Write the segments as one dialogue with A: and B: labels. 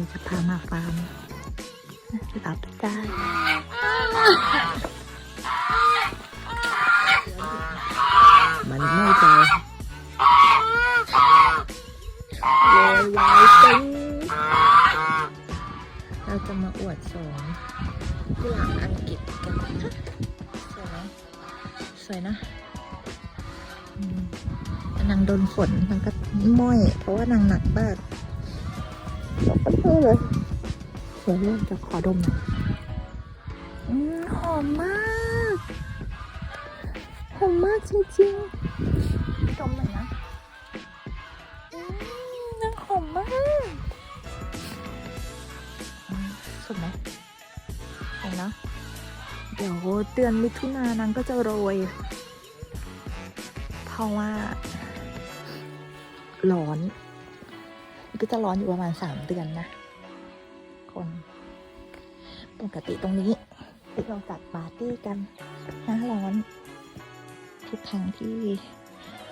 A: ฉันจะพามาฟาร์มหลับได้มันไม่ไปเวยวายจังเราจะมาอวดสอนกุหลาบอังกฤษกันสวยไหมสวยนะนางโดนฝนนางก็ม้อย เพราะว่านางหนักมาก เราก็เออเลยสวยเลยจะขอดมหน่อยอืมหอมมากหอมมากจริงๆดมหน่อยนะนางหอมมากสุดไหมเห็นนะ เดี๋ยวเดือนมิถุนานางก็จะโรย เพราะว่าร้อน ก็จะร้อนอยู่ประมาณสามเดือนนะ คน ปกติตรงนี้ที่เราจัดปาร์ตี้กันหน้าร้อน ทุกครั้งที่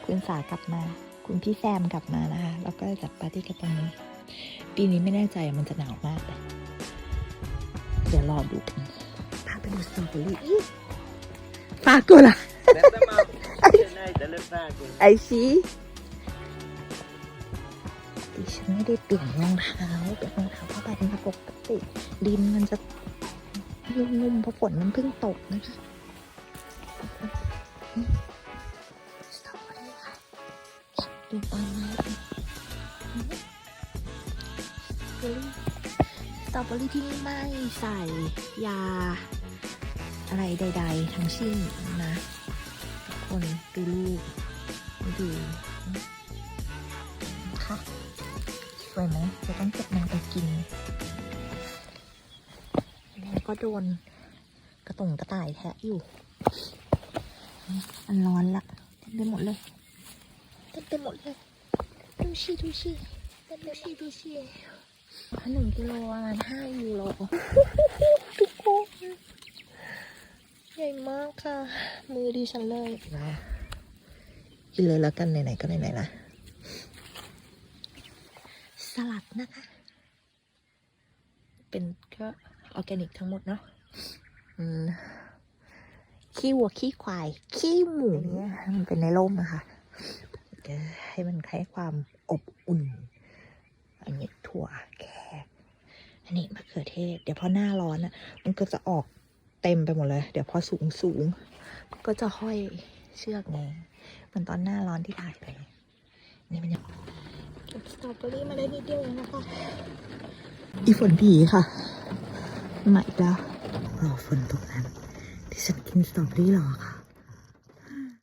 A: คุณสากลับมา คุณพี่แซมกลับมานะคะแล้วก็จัดปาร์ตี้กันตรงนี้ ปีนี้ไม่แน่ใจมันจะหนาวมากเลยเดี๋ยวรอดูกันพาไปดูสตรอเบอรี่อีกฝากกูล่ะ Vänta mamma. ไม่ได้เปลี่ยนรองเท้าเปลี่ยนรองเท้าผ้าใบเป็นปกติ ดินมันจะนุ่มๆเพราะฝนมันเพิ่งตกนะคะสตรอเบอรี่ดูตอนไม้สตรอเบอรี่สตรอเบอรี่ที่ไม่ใส่ยา อะไรใด ๆ ทั้งสิ้นนะทุกคนดูลูกดู วยไหมจะต้องเก็บมันไปกิน แล้วก็โดนกระตุงกระต่ายแทะอยู่ มันร้อนละเต็มไปหมดเลยเต็มไปหมดเลยดูชิดูชิเต็มดูชิดูชิหนึ่งกิโลประมาณห้ายูโรทุกคนใหญ่มากค่ะ มือดิฉันเลยนะกินเลยแล้วกันไหนๆก็ไหนๆละส ลัดนะคะ เป็นก็ออร์แกนิกทั้งหมดเนาะอืมขี้วัวขี้ควาย ขี้หมูมันเป็นในร่มอะค่ะก็ให้มันให้ความอบอุ่น อันนี้ถั่วแขกอันนี้มะเขือเทศ เดี๋ยวพอหน้าร้อนอะมันก็จะออกเต็มไปหมดเลย เดี๋ยวพอสูงสูงๆมันก็จะห้อยเชือกไงเหมือนตอนหน้าร้อนที่ถ่ายไป นี่มันยังเก็บ สตรอเบอรี่มาได้นิดเดียวเองนะคะ อีฝนผีค่ะมาอีกแล้วรอฝนตกนั้นที่ฉันกินสตรอเบอรี่รอค่ะ